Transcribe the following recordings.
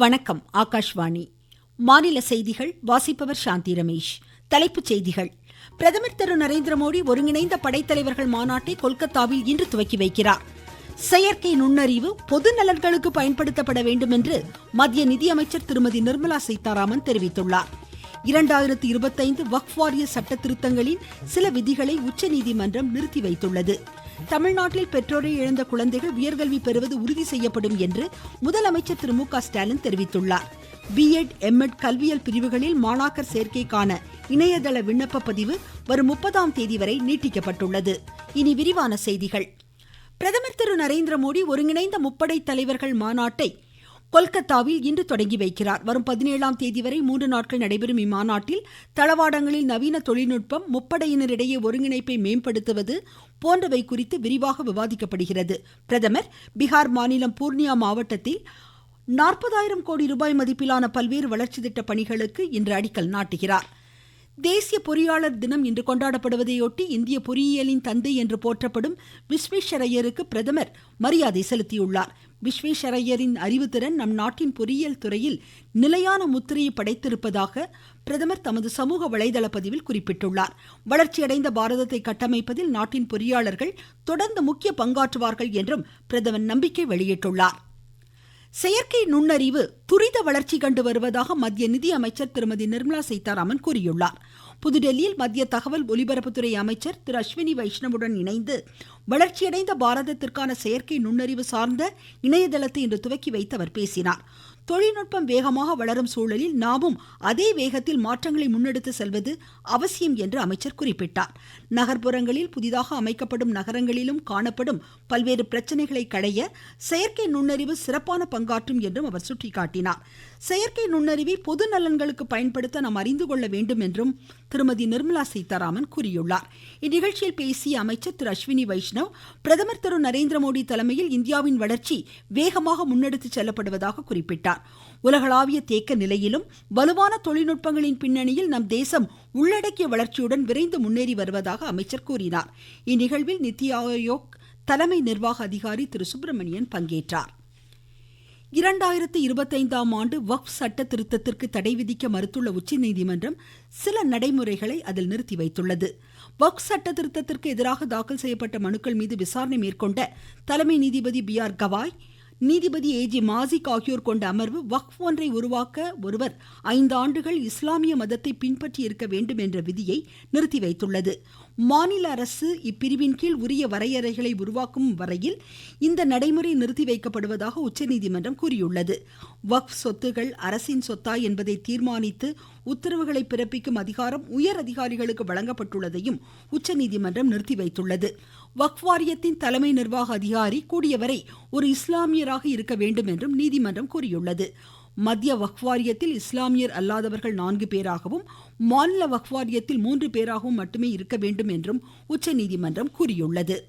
வணக்கம் ஆகாஷ்வாணி. மாநில செய்திகள் வாசிப்பவர் சாந்தி ரமேஷ். தலைப்புச் செய்திகள். பிரதமர் திரு நரேந்திர மோடி ஒருங்கிணைந்த படைத்தலைவர்கள் மாநாட்டை கொல்கத்தாவில் இன்று துவக்கி வைக்கிறார். செயற்கை நுண்ணறிவு பொது நலன்களுக்கு பயன்படுத்தப்பட வேண்டும் என்று மத்திய நிதியமைச்சர் திருமதி நிர்மலா சீதாராமன் தெரிவித்துள்ளார். இரண்டாயிரத்தி இருபத்தைந்து வக்ஃப் வாரிய சட்ட திருத்தங்களின் சில விதிகளை உச்சநீதிமன்றம் நிறுத்தி வைத்துள்ளது. தமிழ்நாட்டில் பெற்றோரை இழந்த குழந்தைகள் உயர்கல்வி பெறுவது உறுதி செய்யப்படும் என்று முதலமைச்சர் திரு மு க ஸ்டாலின் தெரிவித்துள்ளார். பிஎட் எம்எட் கல்வியல் பிரிவுகளில் மாணாக்கர் சேர்க்கைக்கான இணையதள விண்ணப்ப பதிவு வரும் முப்பதாம் தேதி வரை நீட்டிக்கப்பட்டுள்ளது. இனி விரிவான செய்திகள். பிரதமர் திரு நரேந்திர மோடி ஒருங்கிணைந்த முப்படை தலைவர்கள் மாநாட்டை கொல்கத்தாவில் இன்று தொடங்கி வைக்கிறார். வரும் பதினேழாம் தேதி வரை மூன்று நாட்கள் நடைபெறும் இம்மாநாட்டில் தளவாடங்களில் நவீன தொழில்நுட்பம் முப்படையினரிடையே ஒருங்கிணைப்பை மேம்படுத்துவது போன்றவை குறித்து விரிவாக விவாதிக்கப்படுகிறது. பிரதமர் பீகார் மாநிலம் பூர்ணியா மாவட்டத்தில் நாற்பதாயிரம் கோடி ரூபாய் மதிப்பிலான பல்வேறு வளர்ச்சி திட்ட பணிகளுக்கு இன்று அடிக்கல் நாட்டுகிறார். தேசிய பொறியாளர் தினம் இன்று கொண்டாடப்படுவதையொட்டி இந்திய பொறியியலின் தந்தை என்று போற்றப்படும் விஸ்வேஸ்வரய்யருக்கு பிரதமர் மரியாதை செலுத்தியுள்ளார். விஸ்வேஸ்வரய்யரின் அறிவுத்திறன் நம் நாட்டின் பொறியியல் துறையில் நிலையான முத்திரையை படைத்திருப்பதாக பிரதமர் தமது சமூக வலைதள பதிவில் குறிப்பிட்டுள்ளார். வளர்ச்சியடைந்த பாரதத்தை கட்டமைப்பதில் நாட்டின் பொறியாளர்கள் தொடர்ந்து முக்கிய பங்காற்றுவார்கள் என்றும் பிரதமர் நம்பிக்கை வெளியிட்டுள்ளார். செயற்கை நுண்ணறிவு துரித வளர்ச்சி கண்டு வருவதாக மத்திய நிதி அமைச்சர் திருமதி நிர்மலா சீதாராமன் கூறியுள்ளார். புதுடெல்லியில் மத்திய தகவல் ஒலிபரப்புத்துறை அமைச்சர் திரு அஸ்வினி வைஷ்ணவுடன் இணைந்து வளர்ச்சியடைந்த பாரதத்திற்கான செயற்கை நுண்ணறிவு சார்ந்த இணையதளத்தை இன்று துவக்கி வைத்து அவர் பேசினார். தொழில்நுட்பம் வேகமாக வளரும் சூழலில் நாமும் அதே வேகத்தில் மாற்றங்களை முன்னெடுத்து செல்வது அவசியம் என்று அமைச்சர் குறிப்பிட்டார். நகர்ப்புறங்களில் புதிதாக அமைக்கப்படும் நகரங்களிலும் காணப்படும் பல்வேறு பிரச்சனைகளை களைய செயற்கை நுண்ணறிவு சிறப்பான பங்காற்றும் என்றும் அவர் சுட்டிக்காட்டினார். செயற்கை நுண்ணறிவை பொது நலன்களுக்கு பயன்படுத்த நாம் அறிந்து கொள்ள வேண்டும் என்றும் திருமதி நிர்மலா சீதாராமன் கூறியுள்ளார். இந்நிகழ்ச்சியில் பேசிய அமைச்சர் திரு அஸ்வினி வைஷ்ணவ் பிரதமர் திரு நரேந்திர மோடி தலைமையில் இந்தியாவின் வளர்ச்சி வேகமாக முன்னெடுத்து செல்லப்படுவதாக குறிப்பிட்டார். உலகளாவிய தேக்க நிலையிலும் வலுவான தொழில்நுட்பங்களின் பின்னணியில் நம் தேசம் உள்ளடக்கிய வளர்ச்சியுடன் விரைந்து முன்னேறி வருவதாக அமைச்சர் கூறினார். இந்நிகழ்வில் நித்தி ஆயோக் தலைமை நிர்வாக அதிகாரி திரு. சுப்பிரமணியன் பங்கேற்றார். இரண்டாயிரத்தி இருபத்தைந்தாம் ஆண்டு வக்ஃப் சட்ட திருத்தத்திற்கு தடை விதிக்க மறுத்துள்ள உச்சநீதிமன்றம் சில நடைமுறைகளை அதில் நிறுத்தி வைத்துள்ளது. வக்ஃப் சட்ட திருத்தத்திற்கு எதிராக தாக்கல் செய்யப்பட்ட மனுக்கள் மீது விசாரணை மேற்கொண்ட தலைமை நீதிபதி பி ஆர் கவாய் நீதிபதி ஏ ஜி மாசிக் ஆகியோர் கொண்ட அமர்வு வக்ஃப் ஒன்றை உருவாக்க ஒருவர் ஐந்து ஆண்டுகள் இஸ்லாமிய மதத்தை பின்பற்றி இருக்க வேண்டும் என்ற விதியை நிறுத்தி வைத்துள்ளது. மாநில அரசு இப்பிரிவின் கீழ் உரிய வரையறைகளை உருவாக்கும் வரையில் இந்த நடைமுறை நிறுத்தி வைக்கப்படுவதாக உச்சநீதிமன்றம் கூறியுள்ளது. வக்ஃப் சொத்துகள் அரசின் சொத்தா என்பதை தீர்மானித்து உத்தரவுகளை பிறப்பிக்கும் அதிகாரம் உயர் அதிகாரிகளுக்கு வழங்கப்பட்டுள்ளதையும் உச்சநீதிமன்றம் நிறுத்தி வைத்துள்ளது. வக்ஃப் வாரியத்தின் தலைமை நிர்வாக அதிகாரி கூடியவரை ஒரு இஸ்லாமியராக இருக்க வேண்டும் என்றும் நீதிமன்றம் கூறியுள்ளது. மத்திய வக்ஃப் வாரியத்தில் இஸ்லாமியர் அல்லாதவர்கள் நான்கு பேராகவும் மாநில வக்ஃப் வாரியத்தில் மூன்று பேராகவும் மட்டுமே இருக்க வேண்டும் என்றும் உச்சநீதிமன்றம் கூறியுள்ளது.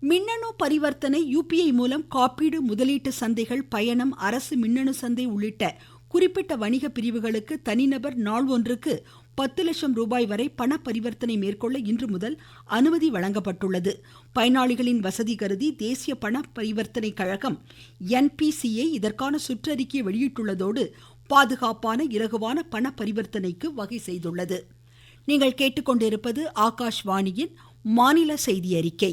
மின்னணு பரிவர்த்தனை யுபிஐ மூலம் காப்பீடு முதலீட்டு சந்தைகள் பயணம் அரசு மின்னணு சந்தை உள்ளிட்ட குறிப்பிட்ட வணிக பிரிவுகளுக்கு தனிநபர் நாள் ஒன்றுக்கு பத்து லட்சம் ரூபாய் வரை பண பரிவர்த்தனை மேற்கொள்ள இன்று முதல் அனுமதி வழங்கப்பட்டுள்ளது. பயனாளிகளின் வசதி கருதி தேசிய பண பரிவர்த்தனை கழகம் என்பிசிஐ இதற்கான சுற்றறிக்கை வெளியிட்டுள்ளதோடு பாதுகாப்பான இலகுவான பண பரிவர்த்தனைக்கு வகை செய்துள்ளது. நீங்கள் கேட்டுக்கொண்டிருப்பது ஆகாஷ்வாணியின் மாநில செய்தி அறிக்கை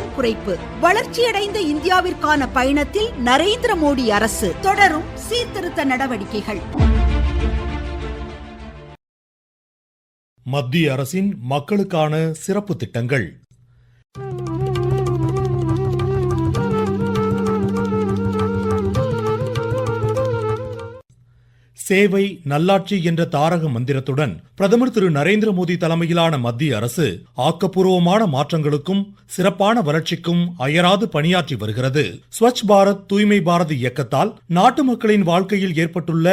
குறைப்பு. வளர்ச்சியடைந்த இந்தியாவிற்கான பயணத்தில் நரேந்திர மோடி அரசு தொடரும் சீர்திருத்த நடவடிக்கைகள். மத்திய அரசின் மக்களுக்கான சிறப்பு திட்டங்கள். சேவை நல்லாட்சி என்ற தாரக மந்திரத்துடன் பிரதமர் திரு நரேந்திர மோடி தலைமையிலான மத்திய அரசு ஆக்கப்பூர்வமான மாற்றங்களுக்கும் சிறப்பான வளர்ச்சிக்கும் அயராது பணியாற்றி வருகிறது. ஸ்வச் பாரத் தூய்மை பாரத் இயக்கத்தால் நாட்டு மக்களின் வாழ்க்கையில் ஏற்பட்டுள்ள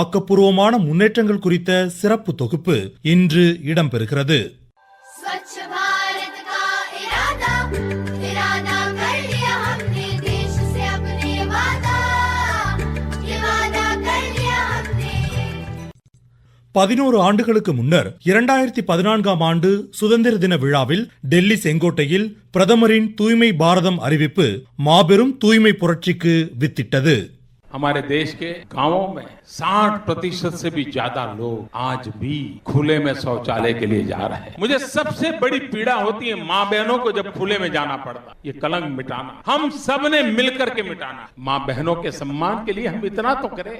ஆக்கப்பூர்வமான முன்னேற்றங்கள் குறித்த சிறப்பு தொகுப்பு இன்று இடம்பெறுகிறது. பதினோரு ஆண்டுகளுக்கு முன்னர் இரண்டாயிரத்தி பதினான்காம் ஆண்டு சுதந்திர தின விழாவில் டெல்லி செங்கோட்டையில் பிரதமரின் தூய்மை பாரதம் அறிவிப்பு மாபெரும் தூய்மை புரட்சிக்கு வித்திட்டது हमारे देश के गांवों में 60 प्रतिशत से भी ज्यादा लोग आज भी खुले में शौचालय के लिए जा रहे हैं मुझे सबसे बड़ी पीड़ा होती है माँ बहनों को जब खुले में जाना पड़ता ये कलंक मिटाना हम सब ने मिलकर के मिटाना माँ बहनों के सम्मान के लिए हम इतना तो करें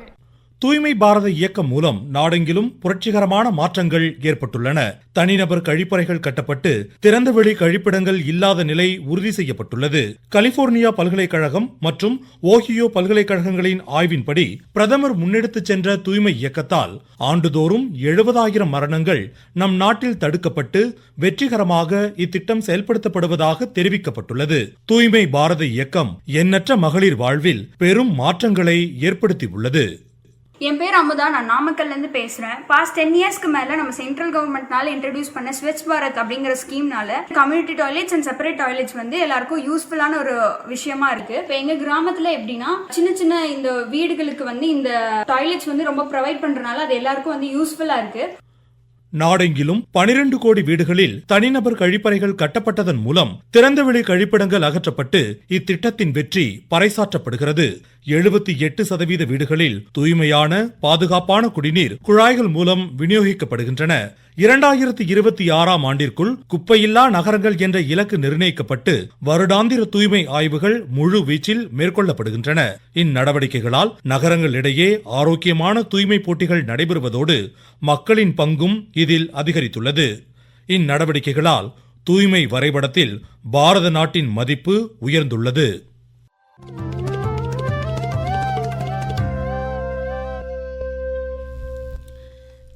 தூய்மை பாரத இயக்கம் மூலம் நாடெங்கிலும் புரட்சிகரமான மாற்றங்கள் ஏற்பட்டுள்ளன. தனிநபர் கழிப்பறைகள் கட்டப்பட்டு திறந்தவெளி கழிப்பிடங்கள் இல்லாத நிலை உறுதி செய்யப்பட்டுள்ளது. கலிபோர்னியா பல்கலைக்கழகம் மற்றும் ஓஹியோ பல்கலைக்கழகங்களின் ஆய்வின்படி பிரதமர் முன்னெடுத்துச் சென்ற தூய்மை இயக்கத்தால் ஆண்டுதோறும் எழுபதாயிரம் மரணங்கள் நம் நாட்டில் தடுக்கப்பட்டு வெற்றிகரமாக இத்திட்டம் செயல்படுத்தப்படுவதாக தெரிவிக்கப்பட்டுள்ளது. தூய்மை பாரத இயக்கம் எண்ணற்ற மகளிர் வாழ்வில் பெரும் மாற்றங்களை ஏற்படுத்தியுள்ளது. என் பேர் அமுதா நான் நாமக்கல்லேருந்து பேசுகிறேன் பாஸ்ட் டென் இயர்ஸ்க்கு மேலே நம்ம சென்ட்ரல் கவர்மெண்ட்னால இன்ட்ரடியூஸ் பண்ண ஸ்வச் பாரத் அப்படிங்கிற ஸ்கீம்னால community toilets and separate toilets வந்து எல்லாருக்கும் யூஸ்ஃபுல்லான ஒரு விஷயமா இருக்கு. இப்போ எங்கள் கிராமத்தில் எப்படின்னா சின்ன சின்ன இந்த வீடுகளுக்கு வந்து இந்த டாய்லெட்ஸ் வந்து ரொம்ப ப்ரொவைட் பண்ணுறனால அது எல்லாருக்கும் வந்து யூஸ்ஃபுல்லாக இருக்கு. நாடெங்கிலும் 12 கோடி வீடுகளில் தனிநபர் கழிப்பறைகள் கட்டப்பட்டதன் மூலம் திறந்தவெளி கழிப்பிடங்கள் அகற்றப்பட்டு இத்திட்டத்தின் வெற்றி பறைசாற்றப்படுகிறது. எழுபத்தி எட்டு சதவீத வீடுகளில் தூய்மையான பாதுகாப்பான குடிநீர் குழாய்கள் மூலம் விநியோகிக்கப்படுகின்றன. இரண்டாயிரத்தி இருபத்தி ஆறாம் ஆண்டிற்குள் குப்பையில்லா நகரங்கள் என்ற இலக்கு நிர்ணயிக்கப்பட்டு வருடாந்திர தூய்மை ஆய்வுகள் முழு வீச்சில் மேற்கொள்ளப்படுகின்றன. இந்நடவடிக்கைகளால் நகரங்கள் இடையே ஆரோக்கியமான தூய்மை போட்டிகள் நடைபெறுவதோடு மக்களின் பங்கும் இதில் அதிகரித்துள்ளது. இந்நடவடிக்கைகளால் தூய்மை வரைபடத்தில் பாரத நாட்டின் மதிப்பு உயர்ந்துள்ளது.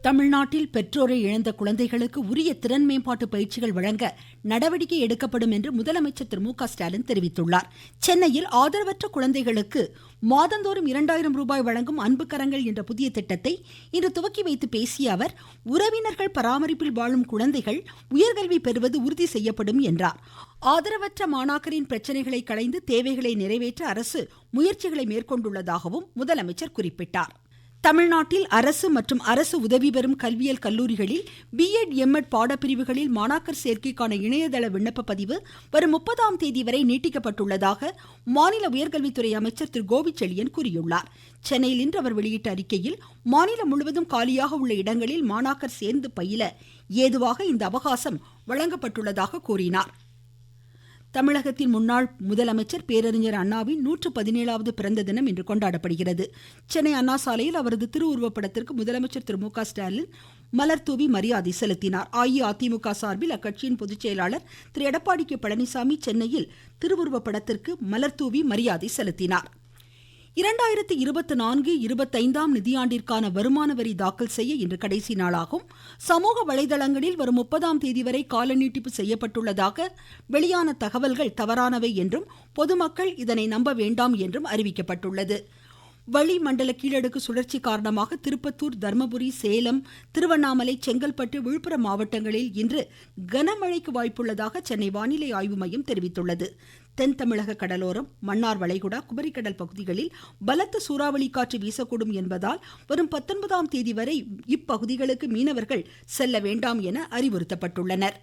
தமிழ்நாட்டில் பெற்றோரை இழந்த குழந்தைகளுக்கு உரிய திறன் மேம்பாட்டு பயிற்சிகள் வழங்க நடவடிக்கை எடுக்கப்படும் என்று முதலமைச்சர் திரு மு க ஸ்டாலின் தெரிவித்துள்ளார். சென்னையில் ஆதரவற்ற குழந்தைகளுக்கு மாதந்தோறும் இரண்டாயிரம் ரூபாய் வழங்கும் அன்பு கரங்கள் என்ற புதிய திட்டத்தை இன்று துவக்கி வைத்து பேசிய அவர் உறவினர்கள் பராமரிப்பில் வாழும் குழந்தைகள் உயர்கல்வி பெறுவது உறுதி செய்யப்படும் என்றார். ஆதரவற்ற மாணாக்கரின் பிரச்சனைகளை களைந்து தேவைகளை நிறைவேற்ற அரசு முயற்சிகளை மேற்கொண்டுள்ளதாகவும் முதலமைச்சர் குறிப்பிட்டார். தமிழ்நாட்டில் அரசு மற்றும் அரசு உதவி பெறும் கல்வியியல் கல்லூரிகளில் பிஎட் எம்எட் பாடப்பிரிவுகளில் மாணாக்கர் சேர்க்கைக்கான இணையதள விண்ணப்ப பதிவு வரும் முப்பதாம் தேதி வரை நீட்டிக்கப்பட்டுள்ளதாக மாநில உயர்கல்வித்துறை அமைச்சர் திரு கோவிச்செழியன் கூறியுள்ளார். சென்னையில் இன்று அவர் வெளியிட்ட அறிக்கையில் மாநிலம் முழுவதும் காலியாக உள்ள இடங்களில் மாணாக்கர் சேர்ந்து பயில ஏதுவாக இந்த அவகாசம் வழங்கப்பட்டுள்ளதாக கூறினார். தமிழகத்தின் முன்னாள் முதலமைச்சர் பேரறிஞர் அண்ணாவின் நூற்று பதினேழாவது பிறந்த தினம் இன்று கொண்டாடப்படுகிறது. சென்னை அண்ணா சாலையில் அவரது திருவுருவப்படத்திற்கு முதலமைச்சர் திரு மு க ஸ்டாலின் மலர் தூவி மரியாதை செலுத்தினார். அஇஅதிமுக சார்பில் அக்கட்சியின் பொதுச் செயலாளர் திரு எடப்பாடி கே பழனிசாமி சென்னையில் திருவுருவப்படத்திற்கு மலர் தூவி மரியாதை செலுத்தினார். இரண்டாயிரத்தி இருபத்தி நான்கு இருபத்தைந்தாம் நிதியாண்டிற்கான வருமான வரி தாக்கல் செய்ய இன்று கடைசி நாளாகும். சமூக வலைதளங்களில் வரும் முப்பதாம் தேதி வரை கால நீட்டிப்பு செய்யப்பட்டுள்ளதாக வெளியான தகவல்கள் தவறானவை என்றும் பொதுமக்கள் இதனை நம்ப வேண்டாம் என்றும் அறிவிக்கப்பட்டுள்ளது. வளிமண்டல கீழடுக்கு சுழற்சி காரணமாக திருப்பத்தூர் தர்மபுரி சேலம் திருவண்ணாமலை செங்கல்பட்டு விழுப்புரம் மாவட்டங்களில் இன்று கனமழைக்கு வாய்ப்புள்ளதாக சென்னை வானிலை ஆய்வு மையம் தெரிவித்துள்ளது. தென் தமிழக கடலோரம் மன்னார் வளைகுடா குமரிக்கடல் பகுதிகளில் பலத்த சூறாவளி காற்று வீசக்கூடும் என்பதால் வரும் பத்தொன்பதாம் தேதி வரை இப்பகுதிகளுக்கு மீனவர்கள் செல்ல வேண்டாம் என அறிவுறுத்தப்பட்டுள்ளனர்.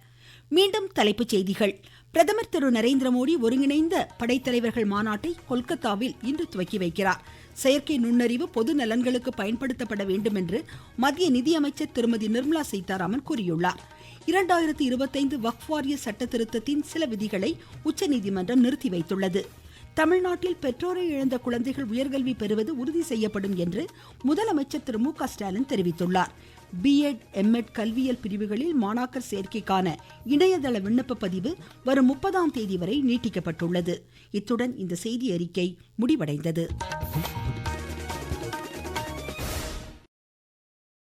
மீண்டும் தலைப்புச் செய்திகள். பிரதமர் திரு நரேந்திர மோடி ஒருங்கிணைந்த படைத்தலைவர்கள் மாநாட்டை கொல்கத்தாவில் இன்று துவக்கி வைக்கிறார். செயற்கை நுண்ணறிவு பொது நலன்களுக்கு பயன்படுத்தப்பட வேண்டும் என்று மத்திய நிதியமைச்சர் திருமதி நிர்மலா சீதாராமன் கூறியுள்ளார். இரண்டாயிரத்தி இருபத்தைந்து வக்ஃப் வாரிய சட்ட திருத்தத்தின் சில விதிகளை உச்சநீதிமன்றம் நிறுத்தி வைத்துள்ளது. தமிழ்நாட்டில் பெற்றோரை இழந்த குழந்தைகள் உயர்கல்வி பெறுவது உறுதி செய்யப்படும் என்று முதலமைச்சர் திரு மு க ஸ்டாலின் தெரிவித்துள்ளார். பிஎட் எம்எட் கல்வியியல் பிரிவுகளில் மாணாக்கர் சேர்க்கைக்கான இணையதள விண்ணப்ப பதிவு வரும் முப்பதாம் தேதி வரை நீட்டிக்கப்பட்டுள்ளது. இத்துடன் இந்த செய்தி அறிக்கை முடிவடைந்தது.